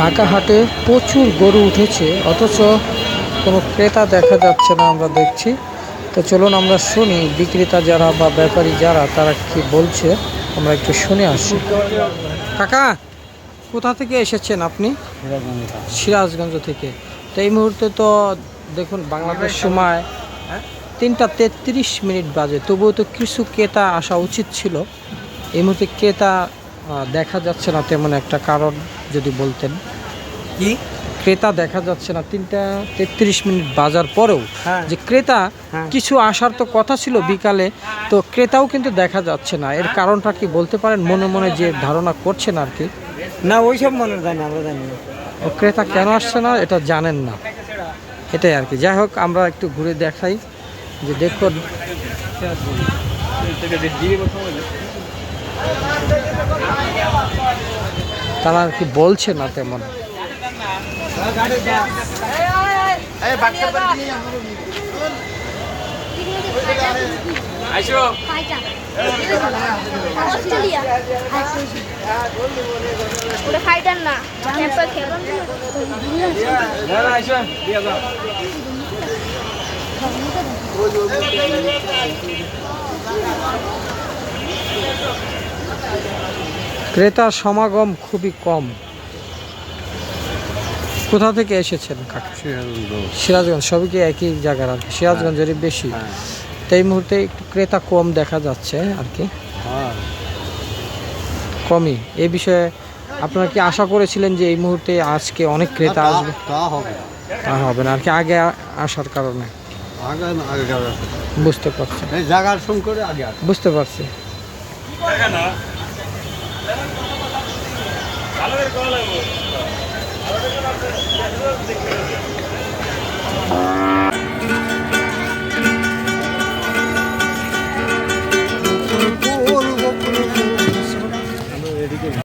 ঢাকা হাটে প্রচুর গরু উঠেছে, অথচ কোনো ক্রেতা দেখা যাচ্ছে না আমরা দেখছি। তো চলুন আমরা শুনি বিক্রেতা যারা বা ব্যাপারী যারা, তারা কি বলছে, আমরা একটু শুনে আসি। কাকা, কোথা থেকে এসেছেন আপনি? সিরাজগঞ্জ থেকে। তো এই মুহূর্তে তো দেখুন, বাংলাদেশ সময় তিনটা তেত্রিশ মিনিট বাজে। তবুও তো কিছু ক্রেতা আসা উচিত ছিল। এই মুহূর্তে ক্রেতা দেখা যাচ্ছে না তেমন একটা কারণ যদি বলতেন। কি? ক্রেতা দেখা যাচ্ছে না তিনটা তেত্রিশ মিনিট বাজার পরেও হ্যাঁ। যে ক্রেতা হ্যাঁ। কিছু আসার তো কথা ছিল বিকালে তো ক্রেতাও কিন্তু দেখা যাচ্ছে না। এর কারণটা কি বলতে পারেন? মনে মনে যে ধারণা করছেন আর কি? না ওইসব মনে জানি আমরা জানি না। ও ক্রেতা কেন আসছে না এটা জানেন না। এটাই আর কি। যাই হোক আমরা একটু ঘুরে দেখাই যে দেখুন। তারা আর কি বলছে না তেমন? না ক্রেতার সমাগম খুবই কম। কোথা থেকে এসেছেন সিরাজগঞ্জ। সবই কি একই জায়গার আর কি? সিরাজগঞ্জেরই বেশি। তো এই মুহূর্তে একটু ক্রেতা কম দেখা যাচ্ছে আর কি। কমই। এ বিষয়ে আপনারা কি আশা করেছিলেন যে এই মুহূর্তে আজকে অনেক ক্রেতা আসবে? তা হবে তা হবে না। আর কি আগে আসার কারণে? আগে না আগে বুঝতে পারছি। শুন করে পারছি